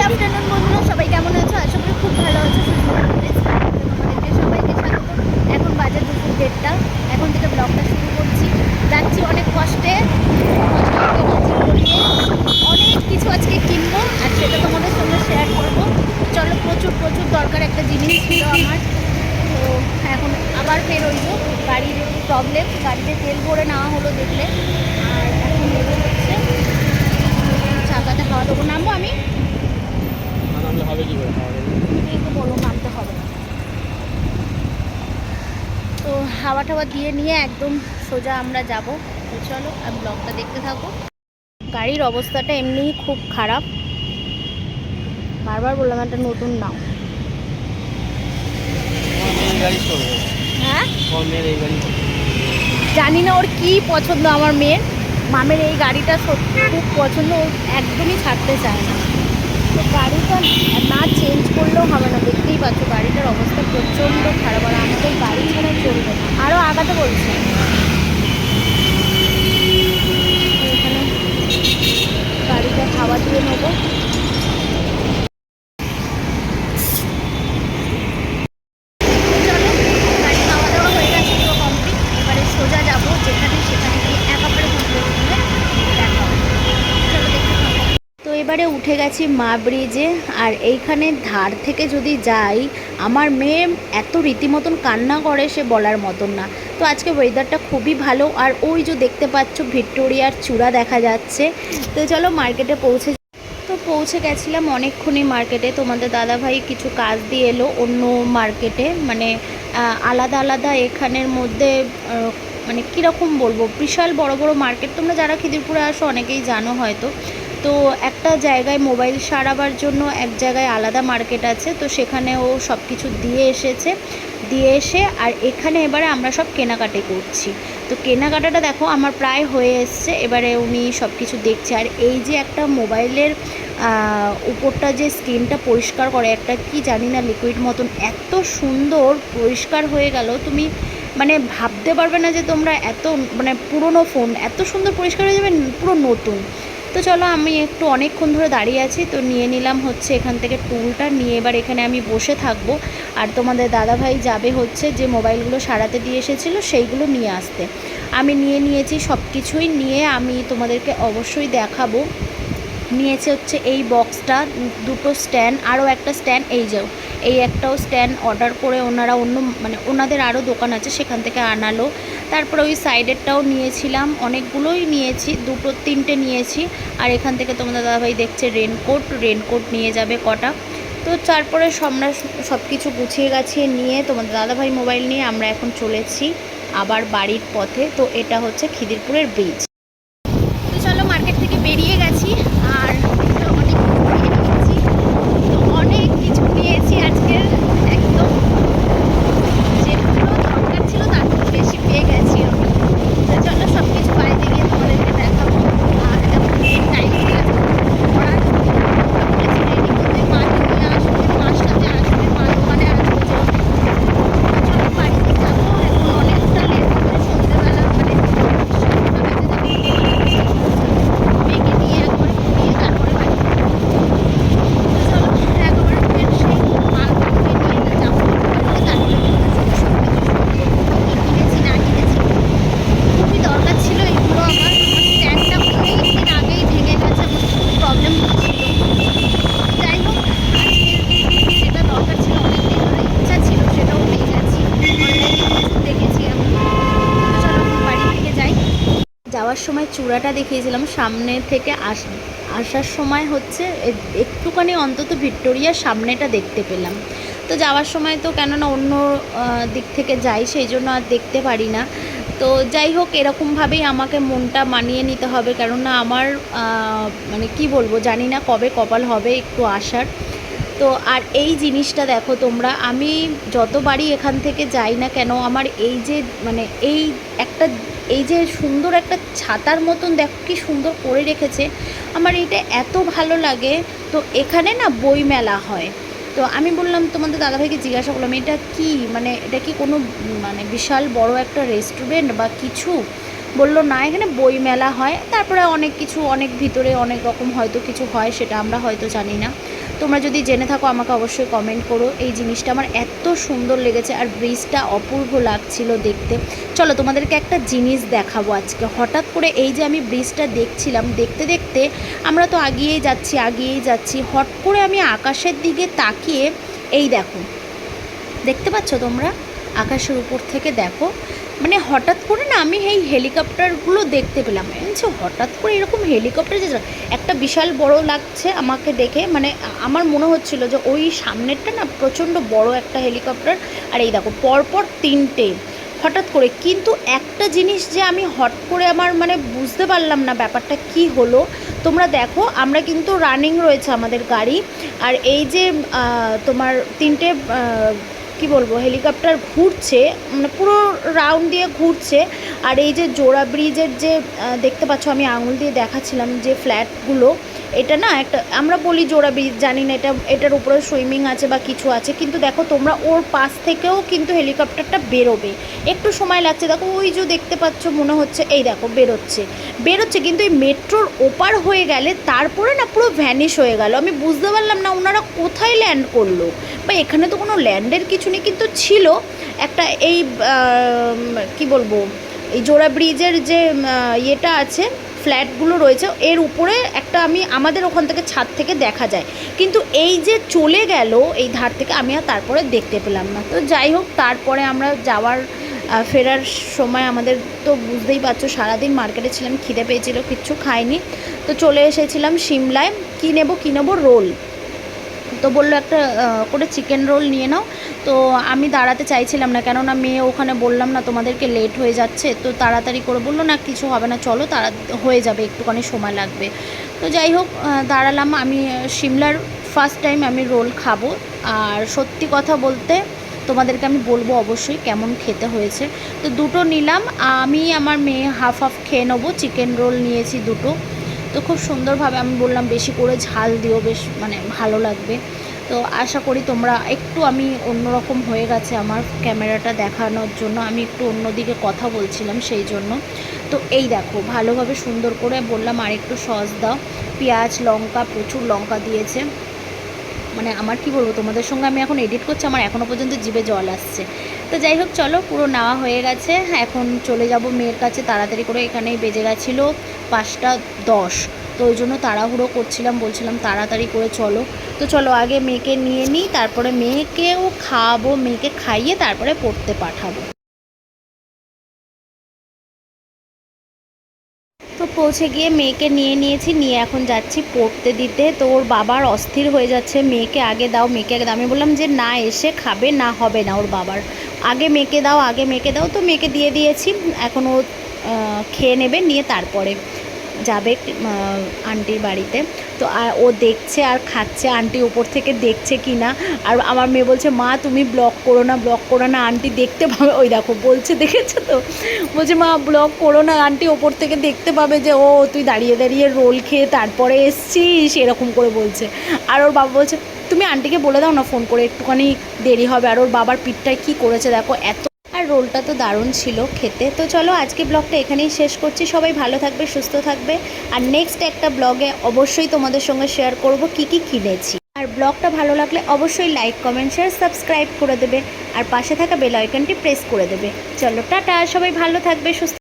Good afternoon সবাই কেমন আছো? আশা করি খুব ভালো আছো তোমাদেরকে সবাইকে স্বাগত। এখন বাজে দুপুর দেড়টা। এখন থেকে ব্লগটা শুরু করছি। যাচ্ছি অনেক কষ্টে। অনেক কিছু আজকে কিনবো, আর সেটা তোমাদের সঙ্গে শেয়ার করব। চলো, প্রচুর প্রচুর দরকার একটা জিনিস ছিল আমার। তো এখন আবার বেরোইবো গাড়ির প্রবলেম গাড়িতে তেল ভরে নেওয়া হলো দেখলে। আর এখন হচ্ছে চাকাতে হাওয়া দেবো। নামবো আমি? হবে কি করে? তুমি একটু বলো নামতে হবে তো হাওয়া টাওয়া দিয়ে নিয়ে একদম সোজা আমরা যাব। তো চলো আর ব্লগটা দেখতে থাকো। গাড়ির অবস্থাটা এমনিই খুব খারাপ। বারবার বললাম একটা নতুন নাও হ্যাঁ? জানি না ওর কি পছন্দ আমার মেয়ের। মামের এই গাড়িটা সত্যি খুব পছন্দ ও একদমই ছাড়তে চায় না। তো গাড়িটা না চেঞ্জ করলেও হবে না। দেখতেই পাচ্ছ, গাড়িটার অবস্থা প্রচণ্ড খারাপ। আর আমাদের গাড়ি ছাড়া চলবে না। আরও আগাতে বলছে তো এখানে গাড়িটা খাওয়া দিয়ে নেব চলো গাড়ি খাওয়া দাওয়া হয়ে গেছে পুরো কমপ্লিট এবারে সোজা যাব যেখানে সেখানে গিয়ে একেবারে কমপ্লিট করে দেখা হবে। চলো দেখতে থাকো। তো এবারে উঠে গেছি মা ব্রিজে, আর এইখানে ধার থেকে যদি যাই, আমার মেয়ে এত রীতিমতন কান্না করে সে বলার মতন না। তো আজকে ওয়েদারটা খুবই ভালো, আর ওই যে দেখতে পাচ্ছ ভিক্টোরিয়ার চূড়া দেখা যাচ্ছে। তো চলো মার্কেটে পৌঁছে তো পৌঁছে গেছিলাম অনেকক্ষণই মার্কেটে তোমাদের দাদাভাই কিছু কাজ দিয়ে এলো অন্য মার্কেটে মানে আলাদা আলাদা এখানের মধ্যে মানে কীরকম বলব? বিশাল বড় বড় মার্কেট তোমরা যারা খিদিরপুরে আসো অনেকেই জানো হয়তো। তো একটা জায়গায় মোবাইল সারাবার জন্য এক জায়গায় আলাদা মার্কেট আছে, তো সেখানে ও সব কিছু দিয়ে এসেছে। দিয়ে এসে আর এখানে এবারে আমরা সব কেনাকাটি করছি। তো কেনাকাটাটা দেখো আমার প্রায় হয়ে এসছে, এবারে উনি সব কিছু দেখছে। আর এই যে একটা মোবাইলের উপরটা যে স্ক্রিনটা পরিষ্কার করে, একটা কি জানি না লিকুইড মতন এত সুন্দর পরিষ্কার হয়ে গেল, তুমি মানে ভাবতে পারবে না যে তোমরা এত মানে পুরনো ফোন এত সুন্দর পরিষ্কার হয়ে যাবে, পুরো নতুন। তো চলো আমি একটু অনেকক্ষণ ধরে দাঁড়িয়ে আছি, তো নিয়ে নিলাম হচ্ছে এখান থেকে টুলটা, নিয়ে এবার এখানে আমি বসে থাকব। আর তোমাদের দাদাভাই যাবে হচ্ছে যে মোবাইলগুলো সারাতে দিয়ে এসেছিল সেইগুলো নিয়ে আসতে। আমি নিয়ে নিয়েছি সব কিছুই নিয়ে আমি তোমাদেরকে অবশ্যই দেখাবো। নিয়েছে হচ্ছে এই বক্সটা, দুটো স্ট্যান্ড, আরও একটা স্ট্যান্ড, এই যাও এই একটাও স্ট্যান্ড অর্ডার করে ওনারা অন্য মানে ওনাদের আরও দোকান আছে সেখান থেকে আনালো। তারপরে ওই সাইডেরটাও নিয়েছিলাম, অনেকগুলোই নিয়েছি, দুটো, তিনটে নিয়েছি। আর এখান থেকে তোমাদের দাদাভাই দেখছে রেনকোট রেনকোট নিয়ে যাবে কটা। তো তারপরে আমরা সব কিছু গুছিয়ে গাছিয়ে নিয়ে তোমাদের দাদাভাই মোবাইল নিয়ে আমরা এখন চলেছি আবার বাড়ির পথে। তো এটা হচ্ছে খিদিরপুরের ব্রিজ তো চলো মার্কেট থেকে বেরিয়ে গেছি আর অনেক নিয়ে নিয়েছি তো অনেক কিছু নিয়েছি আজকে একদম যেগুলো দরকার ছিল তার থেকে বেশি পেয়ে গেছি আমি তো চলো সব কিছু বাড়িতে গিয়ে তোমাদেরকে দেখাবো আর এখন টাইম হয়ে গেছে পড়ার বলেছি রেডি করতে মাকে নিয়ে আসবে মার সাথে আসবে মা দোকানে আসবে যেহেতু চলো বাড়িতে যাব এখন অনেকটা লেট করে সন্ধ্যেবেলা মানে মেয়েকে নিয়ে একবার ঘুরিয়ে তারপরে বাড়ি ফিরবো। তো চলো একবার ফের সেই মালগুলোকে নিয়ে যাব তারপরে তারপরে তোমাদের সাথে সব কিছু শুরু করব। কী কিনেছি না কিনেছি খুবই দরকার ছিল এগুলো আমার আমার স্ট্যান্ডটা অনেক দিন আগেই ভেঙে গেছে আমার খুব প্রবলেম হচ্ছিল যাই হোক আজকে যেটা দরকার ছিল অনেক দিন ধরে ইচ্ছা ছিল সেটাও পেয়ে গেছি অনলাইনে কিছু দেখেছি আমি তো চলো এখন বাড়ি থেকে যাই যাওয়ার সময় চূড়াটা দেখিয়েছিলাম, সামনে থেকে আস, আসার সময় হচ্ছে একটুখানি অন্তত ভিক্টোরিয়ার সামনেটা দেখতে পেলাম। তো যাওয়ার সময় তো কেননা অন্য দিক থেকে যাই, সেই জন্য আর দেখতে পারি না। তো যাই হোক, এরকমভাবেই আমাকে মনটা মানিয়ে নিতে হবে, কেননা আমার মানে কি বলব, জানি না কবে কপাল হবে একটু আসার তো আর এই জিনিসটা দেখো তোমরা, আমি যতবারই এখান থেকে যাই না কেন, আমার এই যে মানে এই একটা এই যে সুন্দর একটা ছাতার মতন দেখো, কি সুন্দর করে রেখেছে। আমার এটা এত ভালো লাগে। তো এখানে না বই মেলা হয়। তো আমি বললাম তোমাদের দাদাভাইকে জিজ্ঞাসা করলাম, এটা কি? মানে এটা কি কোনো মানে বিশাল বড় একটা রেস্টুরেন্ট বা কিছু? বলল, না, এখানে বই মেলা হয়। তারপরে অনেক কিছু, অনেক ভিতরে অনেক রকম হয়তো কিছু হয়, সেটা আমরা হয়তো জানি না। তোমরা যদি জেনে থাকো, আমাকে অবশ্যই কমেন্ট করো। এই জিনিসটা আমার এত সুন্দর লেগেছে আর ব্রিজটা অপূর্ব লাগছিল দেখতে। চলো, তোমাদেরকে একটা জিনিস দেখাবো আজকে। হঠাৎ করে এই যে আমি ব্রিজটা দেখছিলাম, দেখতে দেখতে আমরা তো আগিয়েই যাচ্ছি আগিয়েই যাচ্ছি। হট করে আমি আকাশের দিকে তাকিয়ে, এই দেখো, দেখতে পাচ্ছ তোমরা? আকাশের উপর থেকে দেখো। মানে হঠাৎ করে না আমি এই হেলিকপ্টারগুলো দেখতে পেলাম। বলছি, হঠাৎ করে এরকম হেলিকপ্টার যে একটা বিশাল বড় লাগছে আমাকে দেখে। মানে আমার মনে হচ্ছিল যে ওই সামনেরটা না প্রচণ্ড বড় একটা হেলিকপ্টার। আর এই দেখো পরপর তিনটে হঠাৎ করে। কিন্তু একটা জিনিস যে আমি হট করে আমার মানে বুঝতে পারলাম না ব্যাপারটা কি হলো। তোমরা দেখো আমরা কিন্তু রানিং রয়েছে আমাদের গাড়ি। আর এই যে তোমার তিনটে কি বলব, হেলিকপ্টার ঘুরছে মানে পুরো রাউন্ড দিয়ে ঘুরছে। আর এই যে জোড়া ব্রিজের যে দেখতে পাচ্ছ আমি আঙুল দিয়ে দেখাচ্ছিলাম যে ফ্ল্যাটগুলো এটা না একটা, আমরা বলি জোড়া ব্রিজ জানি না এটা, এটার উপরে সুইমিং আছে বা কিছু আছে, কিন্তু দেখো তোমরা ওর পাশ থেকেও কিন্তু হেলিকপ্টারটা বেরোবে। একটু সময় লাগছে, দেখো ওই যে দেখতে পাচ্ছ মনে হচ্ছে, এই দেখো বেরোচ্ছে। বেরোচ্ছে কিন্তু এই মেট্রোর ওপার হয়ে গেলে তারপরে না পুরো ভ্যানিশ হয়ে গেল। আমি বুঝতে পারলাম না ওনারা কোথায় ল্যান্ড করল। বা এখানে তো কোনো ল্যান্ডের কিছু নেই, কিন্তু ছিল একটা এই কি বলব, এই জোড়া ব্রিজের যে ইয়েটা আছে ফ্ল্যাটগুলো রয়েছে, এর উপরে একটা আমি আমাদের ওখান থেকে ছাদ থেকে দেখা যায়। কিন্তু এই যে চলে গেল, এই ধার থেকে আমি আর তারপরে দেখতে পেলাম না। তো যাই হোক, তারপরে আমরা যাওয়ার ফেরার সময় আমাদের তো বুঝতেই পারছ, সারাদিন মার্কেটে ছিলাম, খিদে পেয়েছিল, কিচ্ছু খাইনি। তো চলে এসেছিলাম সিমলায়। কী নেব কী নেব? রোল। তো বলল একটা করে চিকেন রোল নিয়ে নাও। তো আমি দাঁড়াতে চাইছিলাম না, কেননা মেয়ে ওখানে বললাম না, তোমাদেরকে লেট হয়ে যাচ্ছে। তো তাড়াতাড়ি করে বলল, না, কিছু হবে না, চলো, তাড়া, হয়ে যাবে, একটুখানি সময় লাগবে। তো যাই হোক দাঁড়ালাম আমি সিমলার ফার্স্ট টাইম আমি রোল খাব। আর সত্যি কথা বলতে তোমাদেরকে আমি বলব অবশ্যই কেমন খেতে হয়েছে। তো দুটো নিলাম, আমি আমার মেয়ে হাফ হাফ খেয়ে নেব চিকেন রোল নিয়েছি দুটো। তো খুব সুন্দরভাবে আমি বললাম, বেশি করে ঝাল দিও, বেশ মানে ভালো লাগবে। তো আশা করি তোমরা একটু আমি অন্যরকম হয়ে গেছে আমার ক্যামেরাটা দেখানোর জন্য। আমি একটু অন্যদিকে কথা বলছিলাম সেই জন্য। তো এই দেখো, ভালোভাবে সুন্দর করে বললাম আর একটু সস দাও। পেঁয়াজ, লঙ্কা, প্রচুর লঙ্কা দিয়েছে। মানে আমার কি বলব, তোমাদের সঙ্গে আমি এখন এডিট করছি, আমার এখনও পর্যন্ত জিভে জল আসছে। তো যাই হোক, চলো, পুরো নেওয়া হয়ে গেছে। এখন চলে যাব মেয়ের কাছে, তাড়াতাড়ি করে এখানেই বেজে গেছিল পাঁচটা দশ। তো ওই জন্য তাড়াহুড়ো করছিলাম, বলছিলাম তাড়াতাড়ি করে চলো। তো চলো, আগে মেয়েকে নিয়ে নিই, তারপরে মেয়েকেও খাওয়াবো, মেয়েকে খাইয়ে তারপরে পড়তে পাঠাবো। পৌঁছে গিয়ে মেয়েকে নিয়ে নিয়েছি, নিয়ে এখন যাচ্ছি পড়তে দিতে। তো ওর বাবার অস্থির হয়ে যাচ্ছে। মেয়েকে আগে দাও, মেয়েকে আগে দাও। আমি বললাম যে না, এসে খাবে না হবে না ওর বাবার। আগে মেয়েকে দাও, আগে মেয়েকে দাও। তো মেয়েকে দিয়ে দিয়েছি। এখন ও খেয়ে নেবে, নিয়ে তারপরে। যাবে আন্টির বাড়িতে। তো আর ও দেখছে আর খাচ্ছে, আন্টি ওপর থেকে দেখছে কি না। আর আমার মেয়ে বলছে, মা, তুমি ব্লগ করো না ব্লক করো না, আন্টি দেখতে পাবে। ওই দেখো, বলছে, দেখেছ তো? বলছে, মা ব্লগ করো না, আন্টি ওপর থেকে দেখতে পাবে যে, ও, তুই দাঁড়িয়ে দাঁড়িয়ে রোল খেয়ে তারপরে এসছিস, এরকম করে বলছে। আর ওর বাবা বলছে, তুমি আন্টিকে বলে দাও না ফোন করে একটুখানি দেরি হবে। আর ওর বাবার পিঠটায় কী করেছে দেখো, এত আর রোলটা তো দারুণ ছিল খেতে। তো চলো আজকে ব্লগটা এখানেই শেষ করছি। সবাই ভালো থাকবে, সুস্থ থাকবে। আর নেক্সট একটা ব্লগে অবশ্যই তোমাদের সঙ্গে শেয়ার করব কি কি কিনেছি। আর ব্লগটা ভালো লাগলে অবশ্যই লাইক কমেন্ট শেয়ার সাবস্ক্রাইব করে দেবে। আর পাশে থাকা বেল আইকনটি প্রেস করে দেবে। চলো, টাটা। সবাই ভালো থাকবে, সুস্থ